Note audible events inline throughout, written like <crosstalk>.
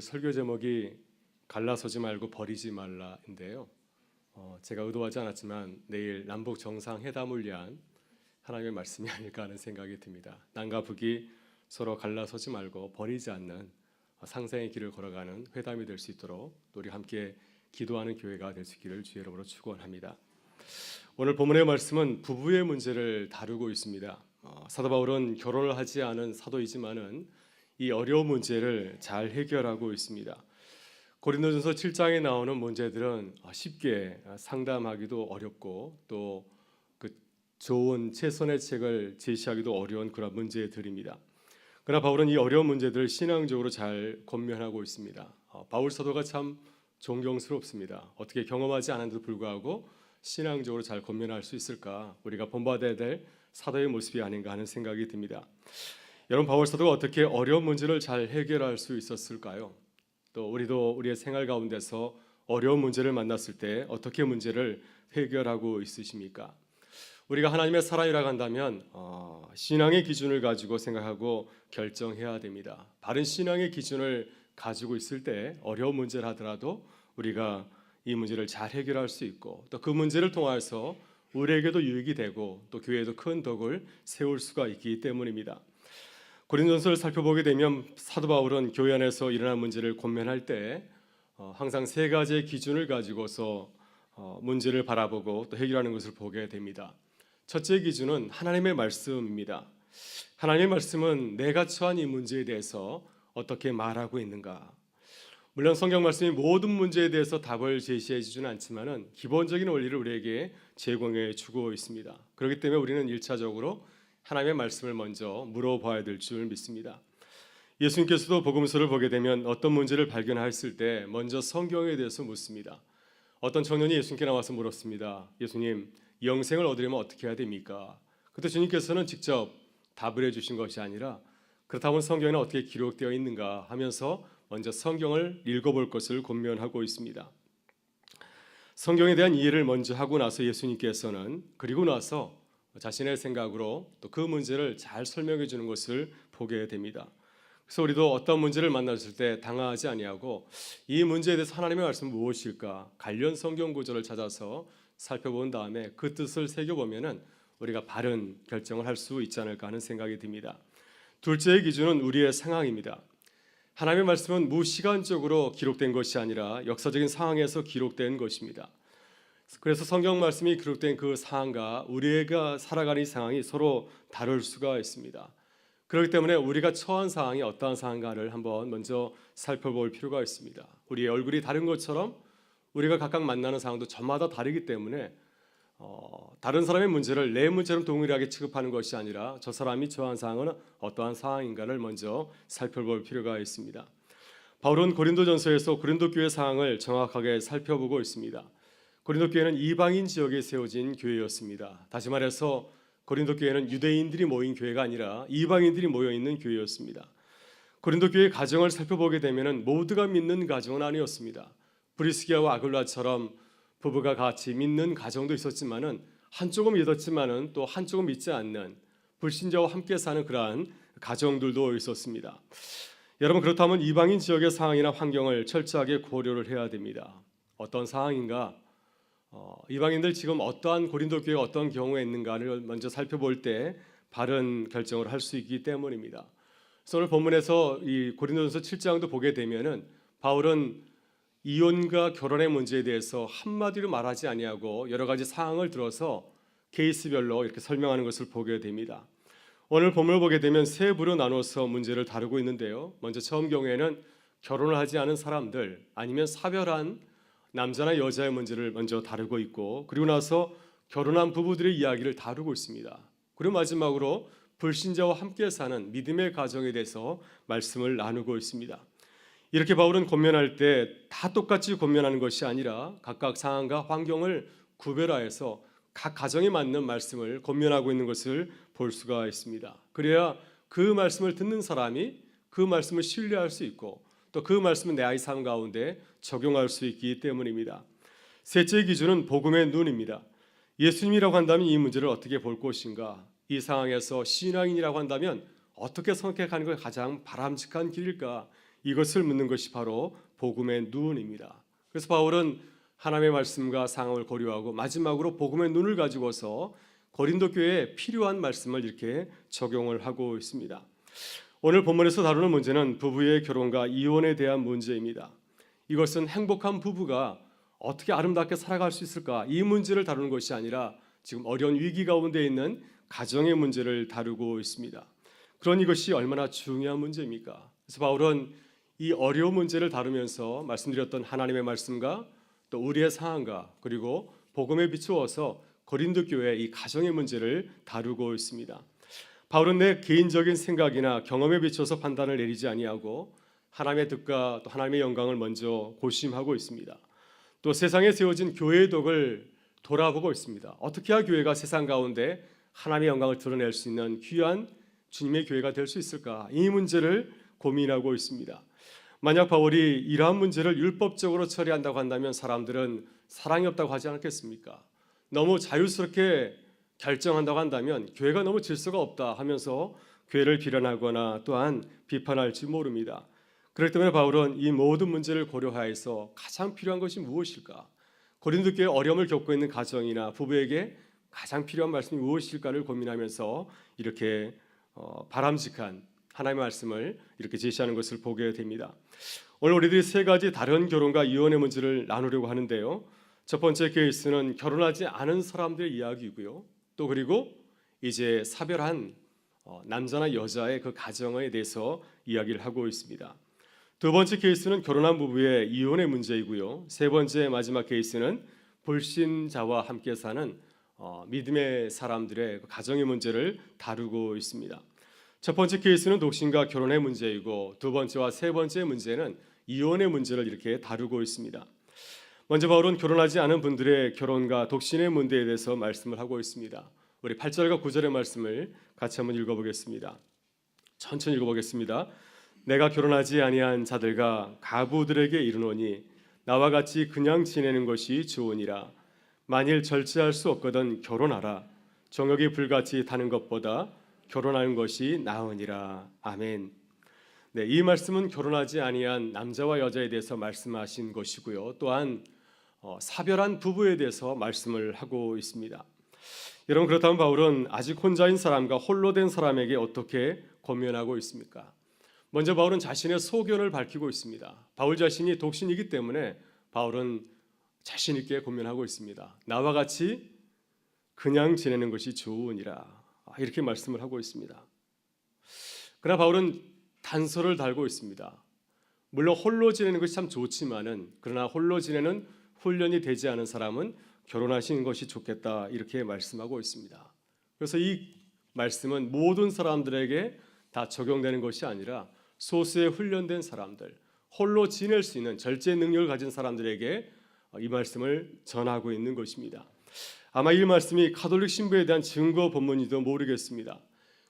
설교 제목이 갈라서지 말고 버리지 말라인데요. 어, 제가 의도하지 않았지만 내일 남북 정상 회담을 위한 하나님의 말씀이 <laughs> 아닐까 하는 생각이 듭니다. 남과 북이 서로 갈라서지 말고 버리지 않는 상생의 길을 걸어가는 회담이 될 수 있도록 또 우리 함께 기도하는 교회가 될 수 있기를 주의 이름으로 축원합니다. 오늘 본문의 말씀은 부부의 문제를 다루고 있습니다. 어, 사도 바울은 결혼을 하지 않은 사도이지만은 이 어려운 문제를 잘 해결하고 있습니다. 고린도전서 7장에 나오는 문제들은 쉽게 상담하기도 어렵고 또 그 좋은 최선의 책을 제시하기도 어려운 그런 문제들입니다. 그러나 바울은 이 어려운 문제들을 신앙적으로 잘 권면하고 있습니다. 어, 바울 사도가 참 존경스럽습니다. 어떻게 경험하지 않았는데도 불구하고 신앙적으로 잘 권면할 수 있을까? 우리가 본받아야 될 사도의 모습이 아닌가 하는 생각이 듭니다. 여러분 바울 사도가 어떻게 어려운 문제를 잘 해결할 수 있었을까요? 또 우리도 우리의 생활 가운데서 어려운 문제를 만났을 때 어떻게 문제를 해결하고 있으십니까? 우리가 하나님의 사람이라고 한다면 어, 신앙의 기준을 가지고 생각하고 결정해야 됩니다. 바른 신앙의 기준을 가지고 있을 때 어려운 문제를 하더라도 우리가 이 문제를 잘 해결할 수 있고 또 그 문제를 통해서 우리에게도 유익이 되고 또 교회에도 큰 덕을 세울 수가 있기 때문입니다. 고린도전서를 살펴보게 되면 사도 바울은 교회 안에서 일어난 문제를 권면할 때 어, 항상 세 가지의 기준을 가지고서 어, 문제를 바라보고 또 해결하는 것을 보게 됩니다. 첫째 기준은 하나님의 말씀입니다. 하나님의 말씀은 내가 처한 이 문제에 대해서 어떻게 말하고 있는가. 물론 성경 말씀이 모든 문제에 대해서 답을 제시해 주지는 않지만은 기본적인 원리를 우리에게 제공해 주고 있습니다. 그렇기 때문에 우리는 일차적으로 하나님의 말씀을 먼저 물어봐야 될 줄 믿습니다. 예수님께서도 복음서를 보게 되면 어떤 문제를 발견하였을 때 먼저 성경에 대해서 묻습니다. 어떤 청년이 예수님께 나와서 물었습니다. 예수님, 영생을 얻으려면 어떻게 해야 됩니까? 그때 주님께서는 직접 답을 해주신 것이 아니라 그렇다면 성경에는 어떻게 기록되어 있는가 하면서 먼저 성경을 읽어볼 것을 권면하고 있습니다. 성경에 대한 이해를 먼저 하고 나서 예수님께서는 그리고 나서 자신의 생각으로 또 그 문제를 잘 설명해 주는 것을 보게 됩니다. 그래서 우리도 어떤 문제를 만났을 때 당황하지 아니하고 이 문제에 대해서 하나님의 말씀은 무엇일까 관련 성경 구절을 찾아서 살펴본 다음에 그 뜻을 새겨 보면은 우리가 바른 결정을 할 수 있지 않을까 하는 생각이 듭니다. 둘째의 기준은 우리의 상황입니다. 하나님의 말씀은 무시간적으로 기록된 것이 아니라 역사적인 상황에서 기록된 것입니다. 그래서 성경 말씀이 기록된 그 상황과 우리가 살아가는 이 상황이 서로 다를 수가 있습니다. 그렇기 때문에 우리가 처한 상황이 어떠한 상황인가를 한번 먼저 살펴볼 필요가 있습니다. 우리의 얼굴이 다른 것처럼 우리가 각각 만나는 상황도 저마다 다르기 때문에 어, 다른 사람의 문제를 내 문제로 동일하게 취급하는 것이 아니라 저 사람이 처한 상황은 어떠한 상황인가를 먼저 살펴볼 필요가 있습니다. 바울은 고린도전서에서 고린도 교회 상황을 정확하게 살펴보고 있습니다. 고린도 교회는 이방인 지역에 세워진 교회였습니다. 다시 말해서 고린도 교회는 유대인들이 모인 교회가 아니라 이방인들이 모여 있는 교회였습니다. 고린도 교회 가정을 살펴보게 되면은 모두가 믿는 가정은 아니었습니다. 브리스기아와 아글라처럼 부부가 같이 믿는 가정도 있었지만은 한쪽은 믿었지만은 또 한쪽은 믿지 않는 불신자와 함께 사는 그러한 가정들도 있었습니다. 여러분 그렇다면 이방인 지역의 상황이나 환경을 철저하게 고려를 해야 됩니다. 어떤 상황인가? 어, 이방인들 지금 어떠한 고린도 교회가 어떤 경우에 있는가를 먼저 살펴볼 때 바른 결정을 할 수 있기 때문입니다. 그래서 오늘 본문에서 이 고린도전서 7장도 보게 되면은 바울은 이혼과 결혼의 문제에 대해서 한마디로 말하지 아니하고 여러 가지 사항을 들어서 케이스별로 이렇게 설명하는 것을 보게 됩니다. 오늘 본문을 보게 되면 세 부로 나눠서 문제를 다루고 있는데요. 먼저 처음 경우에는 결혼을 하지 않은 사람들 아니면 사별한 남자나 여자의 문제를 먼저 다루고 있고 그리고 나서 결혼한 부부들의 이야기를 다루고 있습니다. 그리고 마지막으로 불신자와 함께 사는 믿음의 가정에 대해서 말씀을 나누고 있습니다. 이렇게 바울은 권면할 때 다 똑같이 권면하는 것이 아니라 각각 상황과 환경을 구별하여서 각 가정에 맞는 말씀을 권면하고 있는 것을 볼 수가 있습니다. 그래야 그 말씀을 듣는 사람이 그 말씀을 신뢰할 수 있고 또 그 말씀은 내 아이 삶 가운데 적용할 수 있기 때문입니다. 셋째 기준은 복음의 눈입니다. 예수님이라고 한다면 이 문제를 어떻게 볼 것인가? 이 상황에서 신앙인이라고 한다면 어떻게 선택하는 것이 가장 바람직한 길일까? 이것을 묻는 것이 바로 복음의 눈입니다. 그래서 바울은 하나님의 말씀과 상황을 고려하고 마지막으로 복음의 눈을 가지고서 고린도 교회에 필요한 말씀을 이렇게 적용을 하고 있습니다. 오늘 본문에서 다루는 문제는 부부의 결혼과 이혼에 대한 문제입니다. 이것은 행복한 부부가 어떻게 아름답게 살아갈 수 있을까 이 문제를 다루는 것이 아니라 지금 어려운 위기 가운데 있는 가정의 문제를 다루고 있습니다. 그런 이것이 얼마나 중요한 문제입니까? 그래서 바울은 이 어려운 문제를 다루면서 말씀드렸던 하나님의 말씀과 또 우리의 상황과 그리고 복음에 비추어서 고린도 교회 이 가정의 문제를 다루고 있습니다. 바울은 내 개인적인 생각이나 경험에 비춰서 판단을 내리지 아니하고 하나님의 뜻과 또 하나님의 영광을 먼저 고심하고 있습니다. 또 세상에 세워진 교회의 덕을 돌아보고 있습니다. 어떻게 해야 교회가 세상 가운데 하나님의 영광을 드러낼 수 있는 귀한 주님의 교회가 될 수 있을까? 이 문제를 고민하고 있습니다. 만약 바울이 이러한 문제를 율법적으로 처리한다고 한다면 사람들은 사랑이 없다고 하지 않겠습니까? 너무 자유스럽게 결정한다고 한다면 교회가 너무 질서가 없다 하면서 교회를 비난하거나 또한 비판할지 모릅니다. 그렇기 때문에 바울은 이 모든 문제를 고려하여서 가장 필요한 것이 무엇일까? 고린도 교회 어려움을 겪고 있는 가정이나 부부에게 가장 필요한 말씀이 무엇일까를 고민하면서 이렇게 어, 바람직한 하나님의 말씀을 이렇게 제시하는 것을 보게 됩니다. 오늘 우리들이 세 가지 다른 결혼과 이혼의 문제를 나누려고 하는데요. 첫 번째 케이스는 결혼하지 않은 사람들의 이야기이고요. 또 그리고 이제 사별한 어, 남자나 여자의 그 가정에 대해서 이야기를 하고 있습니다. 두 번째 케이스는 결혼한 부부의 이혼의 문제이고요. 세 번째 마지막 케이스는 불신자와 함께 사는 어, 믿음의 사람들의 그 가정의 문제를 다루고 있습니다. 첫 번째 케이스는 독신과 결혼의 문제이고 두 번째와 세 번째 문제는 이혼의 문제를 이렇게 다루고 있습니다. 먼저 바울은 결혼하지 않은 분들의 결혼과 독신의 문제에 대해서 말씀을 하고 있습니다. 우리 8절과 9절의 말씀을 같이 한번 읽어보겠습니다. 천천히 읽어보겠습니다. 내가 결혼하지 아니한 자들과 가부들에게 이르노니 나와 같이 그냥 지내는 것이 좋으니라. 만일 절제할 수 없거든 결혼하라. 정욕이 불같이 타는 것보다 결혼하는 것이 나으니라. 아멘. 네, 이 말씀은 결혼하지 아니한 남자와 여자에 대해서 말씀하신 것이고요. 또한 어, 사별한 부부에 대해서 말씀을 하고 있습니다. 여러분 그렇다면 바울은 아직 혼자인 사람과 홀로 된 사람에게 어떻게 권면하고 있습니까? 먼저 바울은 자신의 소견을 밝히고 있습니다. 바울 자신이 독신이기 때문에 바울은 자신 있게 권면하고 있습니다. 나와 같이 그냥 지내는 것이 좋으니라 이렇게 말씀을 하고 있습니다. 그러나 바울은 단서를 달고 있습니다. 물론 홀로 지내는 것이 참 좋지만은 그러나 홀로 지내는 훈련이 되지 않은 사람은 결혼하시는 것이 좋겠다 이렇게 말씀하고 있습니다. 그래서 이 말씀은 모든 사람들에게 다 적용되는 것이 아니라 소수의 훈련된 사람들, 홀로 지낼 수 있는 절제 능력을 가진 사람들에게 이 말씀을 전하고 있는 것입니다. 아마 이 말씀이 카톨릭 신부에 대한 증거 본문인지도 모르겠습니다.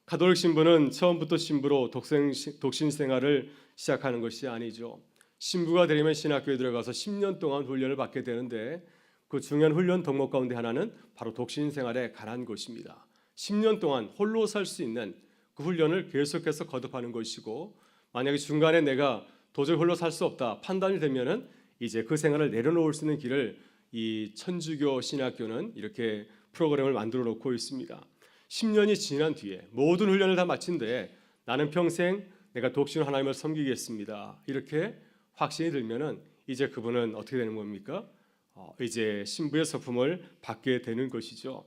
카톨릭 신부는 처음부터 신부로 독생, 독신 생활을 시작하는 것이 아니죠. 신부가 되려면 신학교에 들어가서 10년 동안 훈련을 받게 되는데 그 중요한 훈련 덕목 가운데 하나는 바로 독신 생활에 관한 것입니다. 10년 동안 홀로 살 수 있는 그 훈련을 계속해서 거듭하는 것이고 만약에 중간에 내가 도저히 홀로 살 수 없다 판단이 되면은 이제 그 생활을 내려놓을 수 있는 길을 이 천주교 신학교는 이렇게 프로그램을 만들어 놓고 있습니다. 10년이 지난 뒤에 모든 훈련을 다 마친 뒤에 나는 평생 내가 독신 하나님을 섬기겠습니다. 이렇게 확신이 들면은 이제 그분은 어떻게 되는 겁니까? 어, 이제 신부의 서품을 받게 되는 것이죠.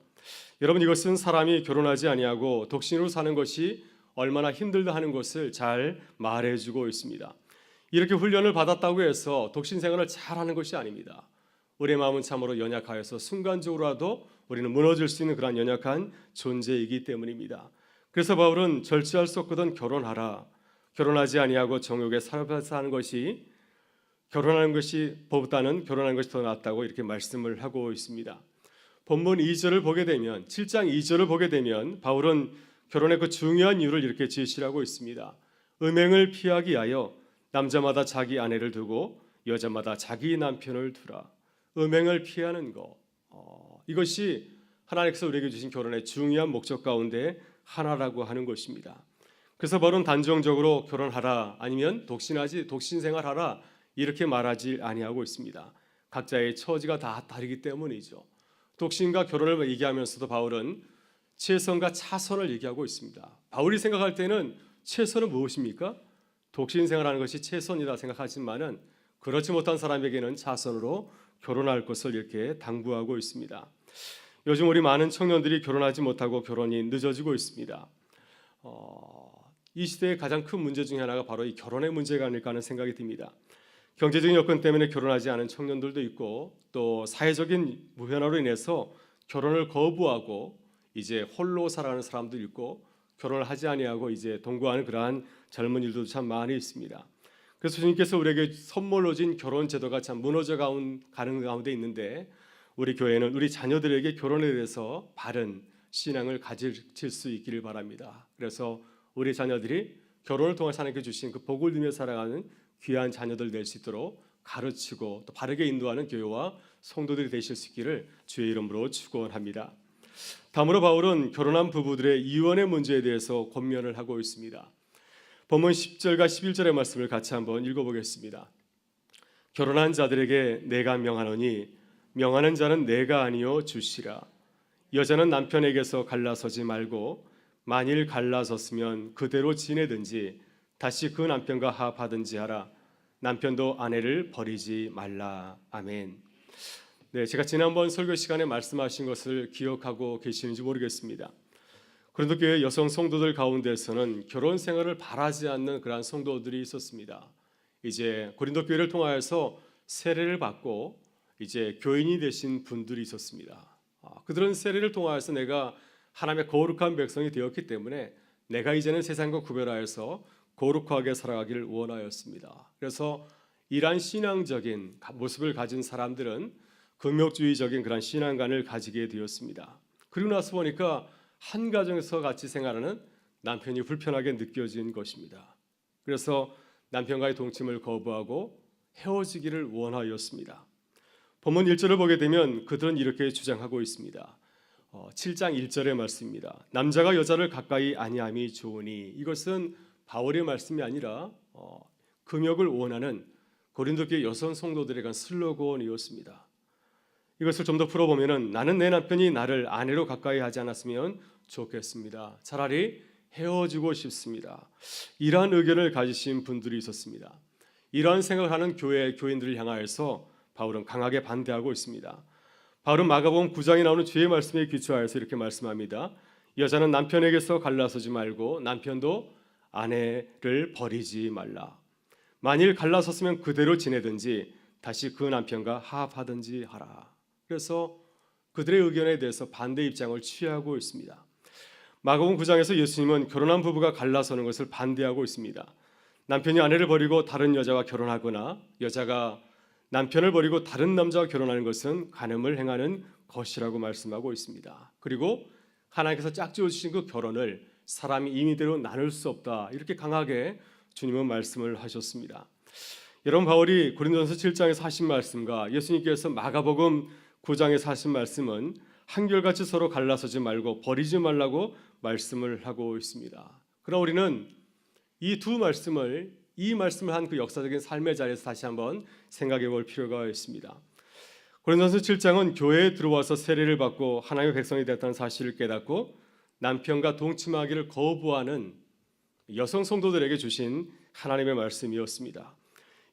여러분 이것은 사람이 결혼하지 아니하고 독신으로 사는 것이 얼마나 힘들다 하는 것을 잘 말해주고 있습니다. 이렇게 훈련을 받았다고 해서 독신 생활을 잘하는 것이 아닙니다. 우리의 마음은 참으로 연약하여서 순간적으로라도 우리는 무너질 수 있는 그런 연약한 존재이기 때문입니다. 그래서 바울은 절제할 수 없거든 결혼하라. 결혼하지 아니하고 정욕에 살아서 하는 것이 결혼하는 것이 보다는 결혼하는 것이 더 낫다고 이렇게 말씀을 하고 있습니다. 본문 2절을 보게 되면 7장 2절을 보게 되면 바울은 결혼의 그 중요한 이유를 이렇게 제시하고 있습니다. 음행을 피하기 위하여 남자마다 자기 아내를 두고 여자마다 자기 남편을 두라. 음행을 피하는 것 어, 이것이 하나님께서 우리에게 주신 결혼의 중요한 목적 가운데 하나라고 하는 것입니다. 그래서 바울은 단정적으로 결혼하라 아니면 독신하지 독신 생활하라 이렇게 말하지 아니하고 있습니다. 각자의 처지가 다 다르기 때문이죠. 독신과 결혼을 얘기하면서도 바울은 최선과 차선을 얘기하고 있습니다. 바울이 생각할 때는 최선은 무엇입니까? 독신 생활하는 것이 최선이다 생각하지만은 그렇지 못한 사람에게는 차선으로 결혼할 것을 이렇게 당부하고 있습니다. 요즘 우리 많은 청년들이 결혼하지 못하고 결혼이 늦어지고 있습니다. 어, 이 시대의 가장 큰 문제 중에 하나가 바로 이 결혼의 문제가 아닐까 하는 생각이 듭니다. 경제적인 여건 때문에 결혼하지 않은 청년들도 있고 또 사회적인 무변화로 인해서 결혼을 거부하고 이제 홀로 살아가는 사람도 있고 결혼을 하지 아니하고 이제 동거하는 그러한 젊은이들도 참 많이 있습니다. 그래서 주님께서 우리에게 선물로 준 결혼 제도가 참 무너져 가는 가운데 있는데 우리 교회는 우리 자녀들에게 결혼에 대해서 바른 신앙을 가질 수 있기를 바랍니다. 그래서 우리 자녀들이 결혼을 통해 하나님께 주신 그 복을 누며 살아가는 귀한 자녀들 될 수 있도록 가르치고 또 바르게 인도하는 교회와 성도들이 되실 수 있기를 주의 이름으로 축원합니다. 다음으로 바울은 결혼한 부부들의 이혼의 문제에 대해서 권면을 하고 있습니다. 본문 10절과 11절의 말씀을 같이 한번 읽어보겠습니다. 결혼한 자들에게 내가 명하노니 명하는 자는 내가 아니요 주시라. 여자는 남편에게서 갈라서지 말고 만일 갈라섰으면 그대로 지내든지 다시 그 남편과 합하든지 하라. 남편도 아내를 버리지 말라. 아멘. 네, 제가 지난번 설교 시간에 말씀하신 것을 기억하고 계시는지 모르겠습니다. 그런데 교회 여성 성도들 가운데서는 결혼 생활을 바라지 않는 그러한 성도들이 있었습니다. 이제 고린도 교회를 통하여서 세례를 받고 이제 교인이 되신 분들이 있었습니다. 아, 그들은 세례를 통하여서 내가 하나님의 거룩한 백성이 되었기 때문에 내가 이제는 세상과 구별하여서 거룩하게 살아가기를 원하였습니다. 그래서 이러한 신앙적인 모습을 가진 사람들은 금욕주의적인 그런 신앙관을 가지게 되었습니다. 그리고 나서 보니까 한 가정에서 같이 생활하는 남편이 불편하게 느껴진 것입니다. 그래서 남편과의 동침을 거부하고 헤어지기를 원하였습니다. 본문 1절을 보게 되면 그들은 이렇게 주장하고 있습니다. 어, 7장 1절의 말씀입니다. 남자가 여자를 가까이 아니함이 좋으니 이것은 바울의 말씀이 아니라 어, 금욕을 원하는 고린도 교회 여성 성도들에 관 슬로건이었습니다. 이것을 좀 더 풀어보면은 나는 내 남편이 나를 아내로 가까이 하지 않았으면 좋겠습니다. 차라리 헤어지고 싶습니다. 이러한 의견을 가지신 분들이 있었습니다. 이러한 생각을 하는 교회 교인들을 향하여서 바울은 강하게 반대하고 있습니다. 바울은 마가복음 9장에 나오는 주의 말씀에 기초하여서 이렇게 말씀합니다. 여자는 남편에게서 갈라서지 말고 남편도 아내를 버리지 말라. 만일 갈라섰으면 그대로 지내든지 다시 그 남편과 화합하든지 하라. 그래서 그들의 의견에 대해서 반대 입장을 취하고 있습니다. 마가복음 9장에서 예수님은 결혼한 부부가 갈라서는 것을 반대하고 있습니다. 남편이 아내를 버리고 다른 여자와 결혼하거나 여자가 남편을 버리고 다른 남자와 결혼하는 것은 간음을 행하는 것이라고 말씀하고 있습니다. 그리고 하나님께서 짝지어 주신 그 결혼을 사람이 임의대로 나눌 수 없다. 이렇게 강하게 주님은 말씀을 하셨습니다. 여러분 바울이 고린도전서 7장에서 하신 말씀과 예수님께서 마가복음 9장에서 하신 말씀은 한결같이 서로 갈라서지 말고 버리지 말라고 말씀을 하고 있습니다. 그러나 우리는 이 두 말씀을 이 말씀을 한 그 역사적인 삶의 자리에서 다시 한번 생각해 볼 필요가 있습니다. 고린도서 7장은 교회에 들어와서 세례를 받고 하나님의 백성이 되었다는 사실을 깨닫고 남편과 동침하기를 거부하는 여성 성도들에게 주신 하나님의 말씀이었습니다.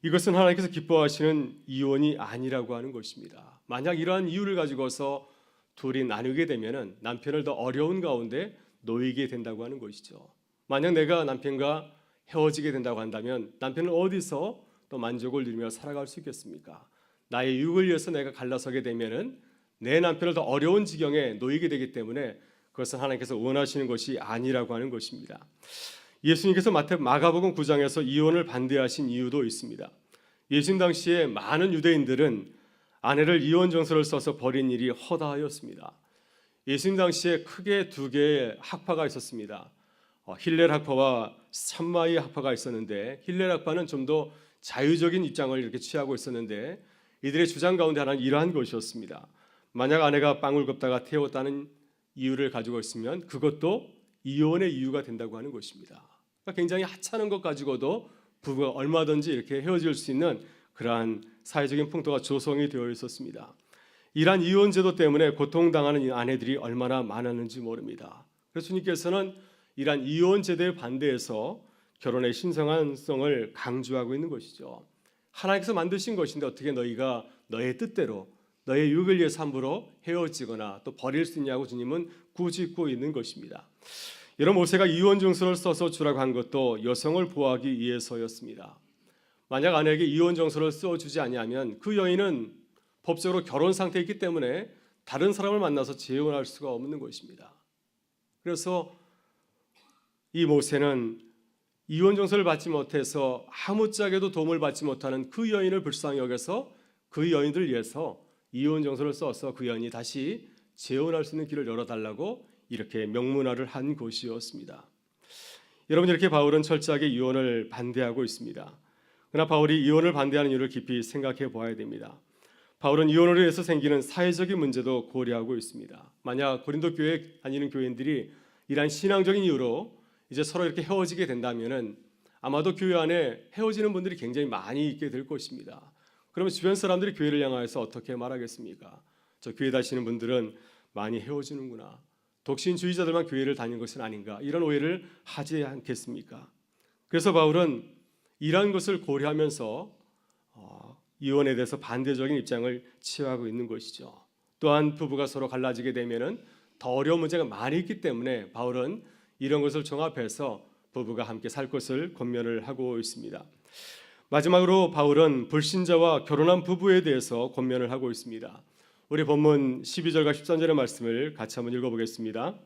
이것은 하나님께서 기뻐하시는 이혼이 아니라고 하는 것입니다. 만약 이러한 이유를 가지고서 둘이 나누게 되면은 남편을 더 어려운 가운데 놓이게 된다고 하는 것이죠. 만약 내가 남편과 헤어지게 된다고 한다면 남편은 어디서 또 만족을 누리며 살아갈 수 있겠습니까? 나의 유익을 위해서 내가 갈라서게 되면은 내 남편을 더 어려운 지경에 놓이게 되기 때문에 그것은 하나님께서 원하시는 것이 아니라고 하는 것입니다. 예수님께서 마태 마가복음 9장에서 이혼을 반대하신 이유도 있습니다. 예수님 당시에 많은 유대인들은 아내를 이혼 정서를 써서 버린 일이 허다하였습니다. 예수님 당시에 크게 두 개의 학파가 있었습니다. 어, 힐렐 학파와 산마이 학파가 있었는데 힐렐 학파는 좀 더 자유적인 입장을 이렇게 취하고 있었는데 이들의 주장 가운데 하나는 이러한 것이었습니다. 만약 아내가 빵을 굽다가 태웠다는 이유를 가지고 있으면 그것도 이혼의 이유가 된다고 하는 것입니다. 그러니까 굉장히 하찮은 것 가지고도 부부가 얼마든지 이렇게 헤어질 수 있는 그러한 사회적인 풍토가 조성이 되어 있었습니다. 이러한 이혼 제도 때문에 고통당하는 이 아내들이 얼마나 많았는지 모릅니다. 그래서 주님께서는 이러한 이혼 제도에 반대해서 결혼의 신성한성을 강조하고 있는 것이죠. 하나님께서 만드신 것인데 어떻게 너희가 너의 뜻대로 너의 유익을 위해서 함부로 헤어지거나 또 버릴 수 있냐고 주님은 꾸짖고 있는 것입니다. 여러분 모세가 이혼 정서를 써서 주라고 한 것도 여성을 보호하기 위해서였습니다. 만약 아내에게 이혼 정서를 써 주지 아니하면 그 여인은 법적으로 결혼 상태에 있기 때문에 다른 사람을 만나서 재혼할 수가 없는 것입니다. 그래서 이 모세는 이혼 정서를 받지 못해서 아무짝에도 도움을 받지 못하는 그 여인을 불쌍히 여겨서 그 여인들 위해서 이혼 정서를 써서 그 여인이 다시 재혼할 수 있는 길을 열어달라고 이렇게 명문화를 한 것이었습니다. 여러분 이렇게 바울은 철저하게 이혼을 반대하고 있습니다. 그러나 바울이 이혼을 반대하는 이유를 깊이 생각해 보아야 됩니다. 바울은 이혼으로 인해서 생기는 사회적인 문제도 고려하고 있습니다. 만약 고린도 교회 다니는 교인들이 이러한 신앙적인 이유로 이제 서로 이렇게 헤어지게 된다면은 아마도 교회 안에 헤어지는 분들이 굉장히 많이 있게 될 것입니다. 그러면 주변 사람들이 교회를 향하여서 어떻게 말하겠습니까? 저 교회 다시는 분들은 많이 헤어지는구나. 독신주의자들만 교회를 다니는 것은 아닌가? 이런 오해를 하지 않겠습니까? 그래서 바울은 이러한 것을 고려하면서 어, 이혼에 대해서 반대적인 입장을 취하고 있는 것이죠. 또한 부부가 서로 갈라지게 되면은 더 어려운 문제가 많이 있기 때문에 바울은 이런 것을 종합해서 부부가 함께 살 것을 권면을 하고 있습니다. 마지막으로 바울은 불신자와 결혼한 부부에 대해서 권면을 하고 있습니다. 우리 본문 12절과 13절의 말씀을 같이 한번 읽어보겠습니다.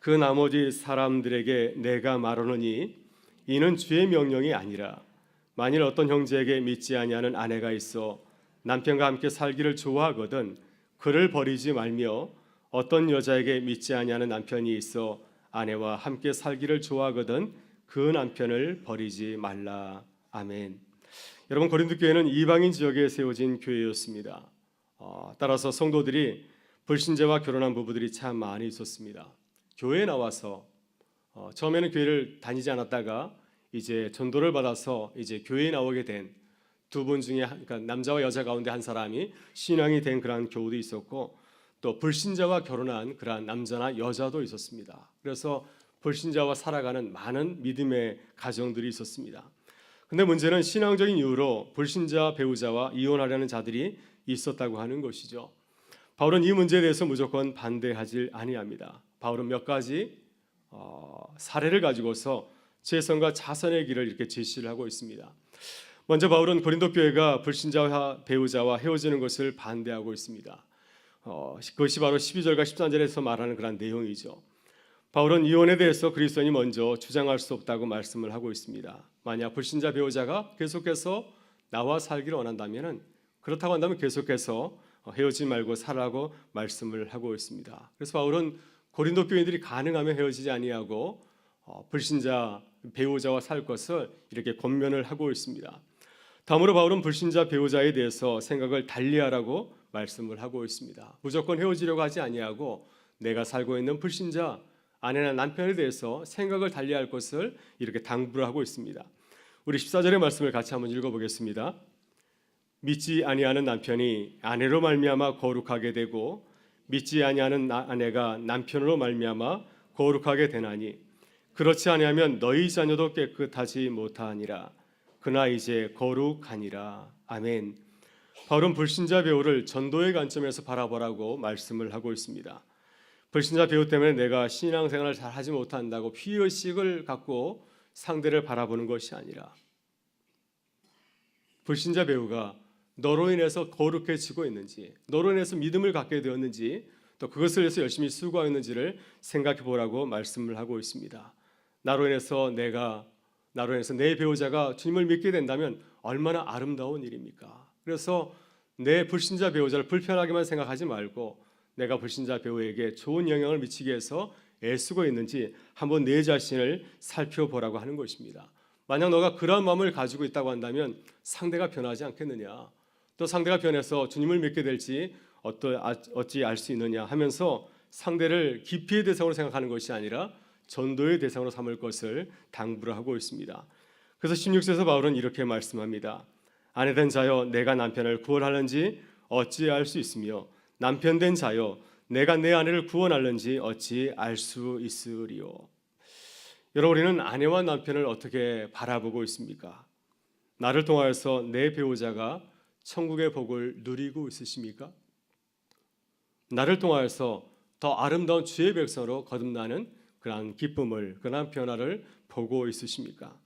그 나머지 사람들에게 내가 말하노니 이는 주의 명령이 아니라 만일 어떤 형제에게 믿지 아니하는 아내가 있어 남편과 함께 살기를 좋아하거든 그를 버리지 말며 어떤 여자에게 믿지 아니하는 남편이 있어 아내와 함께 살기를 좋아하거든 그 남편을 버리지 말라. 아멘. 여러분 고린도 교회는 이방인 지역에 세워진 교회였습니다. 어, 따라서 성도들이 불신자와 결혼한 부부들이 참 많이 있었습니다. 교회에 나와서 어, 처음에는 교회를 다니지 않았다가 이제 전도를 받아서 이제 교회에 나오게 된 두 분 중에 한, 그러니까 남자와 여자 가운데 한 사람이 신앙이 된 그러한 교우도 있었고 또 불신자와 결혼한 그러한 남자나 여자도 있었습니다. 그래서 불신자와 살아가는 많은 믿음의 가정들이 있었습니다. 근데 문제는 신앙적인 이유로 불신자 배우자와 이혼하려는 자들이 있었다고 하는 것이죠. 바울은 이 문제에 대해서 무조건 반대하지 아니합니다. 바울은 몇 가지 어, 사례를 가지고서 재성과 자선의 길을 이렇게 제시를 하고 있습니다. 먼저 바울은 고린도 교회가 불신자와 배우자와 헤어지는 것을 반대하고 있습니다. 어, 그것이 바로 12절과 13절에서 말하는 그런 내용이죠. 바울은 이혼에 대해서 그리스도인이 먼저 주장할 수 없다고 말씀을 하고 있습니다. 만약 불신자 배우자가 계속해서 나와 살기를 원한다면은 그렇다고 한다면 계속해서 헤어지지 말고 살라고 말씀을 하고 있습니다. 그래서 바울은 고린도 교인들이 가능하면 헤어지지 아니하고 어, 불신자 배우자와 살 것을 이렇게 권면을 하고 있습니다. 다음으로 바울은 불신자 배우자에 대해서 생각을 달리하라고 말씀을 하고 있습니다. 무조건 헤어지려고 하지 아니하고 내가 살고 있는 불신자 아내나 남편에 대해서 생각을 달리할 것을 이렇게 당부를 하고 있습니다. 우리 14절의 말씀을 같이 한번 읽어 보겠습니다. 믿지 아니하는 남편이 아내로 말미암아 거룩하게 되고 믿지 아니하는 아내가 남편으로 말미암아 거룩하게 되나니 그렇지 아니하면 너희 자녀도 깨끗하지 못하니라 그나 이제 거룩하니라 아멘. 바울은 불신자 배우를 전도의 관점에서 바라보라고 말씀을 하고 있습니다. 불신자 배우 때문에 내가 신앙생활을 잘 하지 못한다고 피의식을 갖고 상대를 바라보는 것이 아니라 불신자 배우가 너로 인해서 거룩해지고 있는지, 너로 인해서 믿음을 갖게 되었는지, 또 그것을 위해서 열심히 수고하고 있는지를 생각해 보라고 말씀을 하고 있습니다. 나로 인해서 내가 나로 인해서 내 배우자가 주님을 믿게 된다면 얼마나 아름다운 일입니까? 그래서 내 불신자 배우자를 불편하게만 생각하지 말고 내가 불신자 배우에게 좋은 영향을 미치기 위해서 애쓰고 있는지 한번 내 자신을 살펴보라고 하는 것입니다. 만약 너가 그러한 마음을 가지고 있다고 한다면 상대가 변하지 않겠느냐? 또 상대가 변해서 주님을 믿게 될지 어떠, 어찌 알 수 있느냐 하면서 상대를 기피의 대상으로 생각하는 것이 아니라 전도의 대상으로 삼을 것을 당부를 하고 있습니다. 그래서 16절에서 바울은 이렇게 말씀합니다. 아내된 자여 내가 남편을 구원하는지 어찌 알 수 있으며 남편된 자여 내가 내 아내를 구원하는지 어찌 알 수 있으리요. 여러분 우리는 아내와 남편을 어떻게 바라보고 있습니까? 나를 통하여서 내 배우자가 천국의 복을 누리고 있으십니까? 나를 통하여서 더 아름다운 주의 백성으로 거듭나는 그러한 기쁨을 그러한 변화를 보고 있으십니까?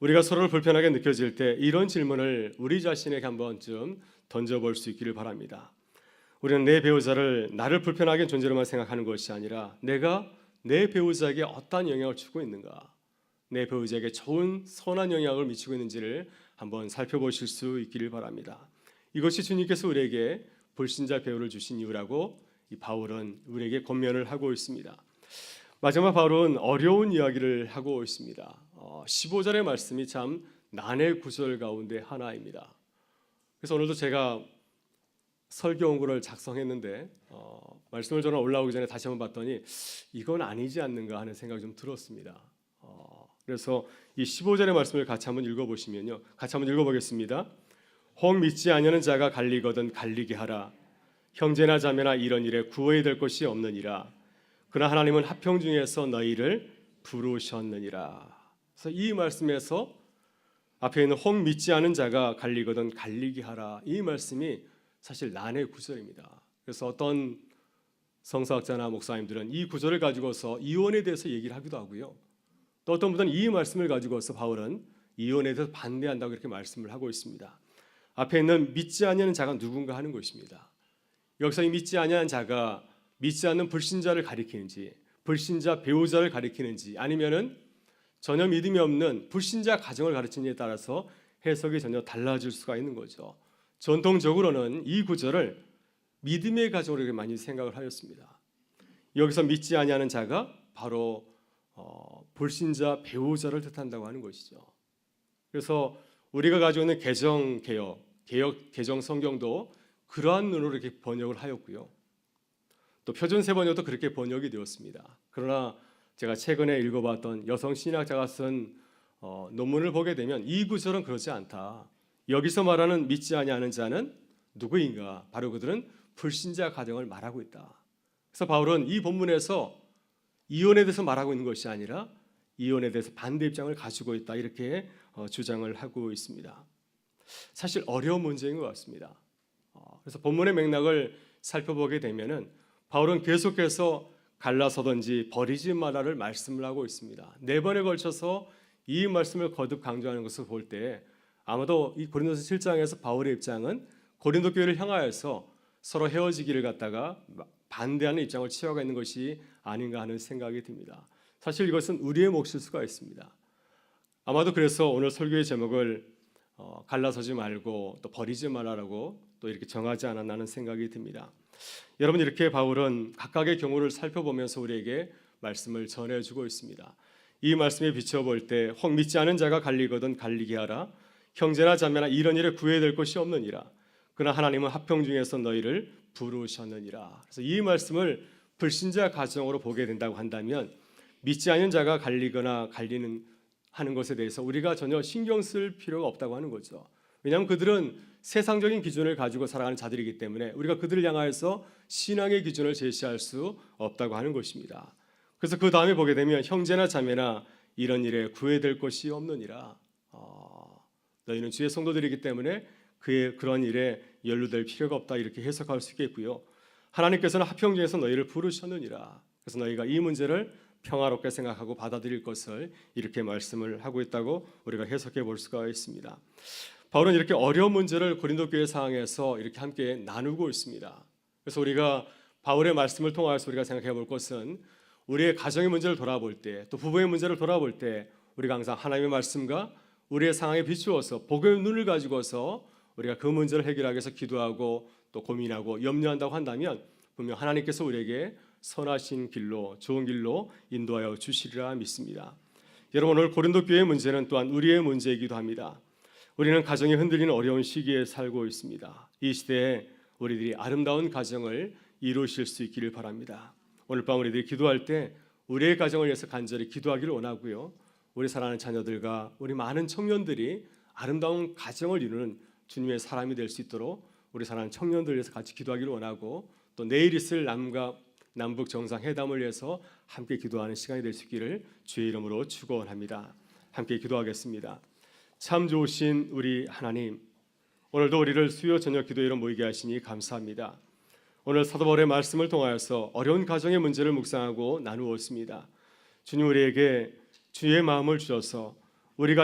우리가 서로를 불편하게 느껴질 때 이런 질문을 우리 자신에게 한 번쯤 던져볼 수 있기를 바랍니다. 우리는 내 배우자를 나를 불편하게 존재로만 생각하는 것이 아니라 내가 내 배우자에게 어떠한 영향을 주고 있는가, 내 배우자에게 좋은 선한 영향을 미치고 있는지를 한번 살펴보실 수 있기를 바랍니다. 이것이 주님께서 우리에게 불신자 배우를 주신 이유라고 이 바울은 우리에게 권면을 하고 있습니다. 마지막 바울은 어려운 이야기를 하고 있습니다. 어, 15절의 말씀이 참 난의 구절 가운데 하나입니다. 그래서 오늘도 제가 설교 원고를 작성했는데 어, 말씀을 전화 올라오기 전에 다시 한번 봤더니 이건 아니지 않는가 하는 생각이 좀 들었습니다. 어, 그래서 이 15절의 말씀을 같이 한번 읽어보시면요, 같이 한번 읽어보겠습니다. 혹 믿지 아니하는 자가 갈리거든 갈리게 하라. 형제나 자매나 이런 일에 구원이 될 것이 없느니라. 그러나 하나님은 합평 중에서 너희를 부르셨느니라. 그래서 이 말씀에서 앞에 있는 혹 믿지 않은 자가 갈리거든 갈리게 하라. 이 말씀이 사실 난의 구절입니다. 그래서 어떤 성서학자나 목사님들은 이 구절을 가지고서 이혼에 대해서 얘기를 하기도 하고요. 또 어떤 분들은 이 말씀을 가지고서 바울은 이혼에 대해서 반대한다고 이렇게 말씀을 하고 있습니다. 앞에 있는 믿지 아니하는 자가 누군가 하는 것입니다. 여기서 이 믿지 아니하는 자가 믿지 않는 불신자를 가리키는지 불신자 배우자를 가리키는지 아니면은 전혀 믿음이 없는 불신자 가정을 가르치는지에 따라서 해석이 전혀 달라질 수가 있는 거죠. 전통적으로는 이 구절을 믿음의 가정으로 많이 생각을 하였습니다. 여기서 믿지 아니하는 자가 바로 어, 불신자 배우자를 뜻한다고 하는 것이죠. 그래서 우리가 가지고 있는 개정 개혁, 개혁 개정 성경도 그러한 눈으로 이렇게 번역을 하였고요. 또 표준 세번역도 그렇게 번역이 되었습니다. 그러나 제가 최근에 읽어봤던 여성 신학자가 쓴 어, 논문을 보게 되면 이 구절은 그렇지 않다. 여기서 말하는 믿지 아니하는 자는 누구인가? 바로 그들은 불신자 가정을 말하고 있다. 그래서 바울은 이 본문에서 이혼에 대해서 말하고 있는 것이 아니라 이혼에 대해서 반대 입장을 가지고 있다 이렇게 어, 주장을 하고 있습니다. 사실 어려운 문제인 것 같습니다. 어, 그래서 본문의 맥락을 살펴보게 되면은 바울은 계속해서 갈라서든지 버리지 말라를 말씀을 하고 있습니다. 네 번에 걸쳐서 이 말씀을 거듭 강조하는 것을 볼 때 아마도 이 고린도서 7장에서 바울의 입장은 고린도 교회를 향하여서 서로 헤어지기를 갖다가 반대하는 입장을 취하고 있는 것이 아닌가 하는 생각이 듭니다. 사실 이것은 우리의 몫일 수가 있습니다. 아마도 그래서 오늘 설교의 제목을 어, 갈라서지 말고 또 버리지 말라라고 또 이렇게 정하지 않았나는 생각이 듭니다. 여러분 이렇게 바울은 각각의 경우를 살펴보면서 우리에게 말씀을 전해주고 있습니다. 이 말씀에 비춰볼 때 혹 믿지 않은 자가 갈리거든 갈리게 하라. 형제나 자매나 이런 일에 구애될 것이 없느니라. 그러나 하나님은 합평 중에서 너희를 부르셨느니라. 그래서 이 말씀을 불신자 가정으로 보게 된다고 한다면 믿지 않는 자가 갈리거나 갈리는 하는 것에 대해서 우리가 전혀 신경 쓸 필요가 없다고 하는 거죠. 왜냐하면 그들은 세상적인 기준을 가지고 살아가는 자들이기 때문에 우리가 그들을 향하여서 신앙의 기준을 제시할 수 없다고 하는 것입니다. 그래서 그 다음에 보게 되면 형제나 자매나 이런 일에 구애될 것이 없느니라. 어, 너희는 주의 성도들이기 때문에 그의 그런 일에 연루될 필요가 없다 이렇게 해석할 수 있겠고요. 하나님께서는 합평 중에서 너희를 부르셨느니라. 그래서 너희가 이 문제를 평화롭게 생각하고 받아들일 것을 이렇게 말씀을 하고 있다고 우리가 해석해 볼 수가 있습니다. 바울은 이렇게 어려운 문제를 고린도 교회 상황에서 이렇게 함께 나누고 있습니다. 그래서 우리가 바울의 말씀을 통하여서 우리가 생각해 볼 것은 우리의 가정의 문제를 돌아볼 때, 또 부부의 문제를 돌아볼 때 우리가 항상 하나님의 말씀과 우리의 상황에 비추어서 복음의 눈을 가지고서 우리가 그 문제를 해결하기 위해서 기도하고 또 고민하고 염려한다고 한다면 분명 하나님께서 우리에게 선하신 길로 좋은 길로 인도하여 주시리라 믿습니다. 여러분 오늘 고린도 교회의 문제는 또한 우리의 문제이기도 합니다. 우리는 가정이 흔들리는 어려운 시기에 살고 있습니다. 이 시대에 우리들이 아름다운 가정을 이루실 수 있기를 바랍니다. 오늘 밤 우리들이 기도할 때 우리의 가정을 위해서 간절히 기도하기를 원하고요. 우리 사랑하는 자녀들과 우리 많은 청년들이 아름다운 가정을 이루는 주님의 사람이 될 수 있도록 우리 사랑하는 청년들 위해서 같이 기도하기를 원하고 또 내일 있을 남과 남북 정상 회담을 위해서 함께 기도하는 시간이 될 수 있기를 주의 이름으로 축원합니다. 함께 기도하겠습니다. 참 좋으신 우리 하나님, 오늘도 우리를 수요 저녁 기도회로 모이게 하시니 감사합니다. 오늘 사도 바울의 말씀을 통하여서 어려운 가정의 문제를 묵상하고 나누었습니다. 주님 우리에게 주의 마음을 주셔서 우리가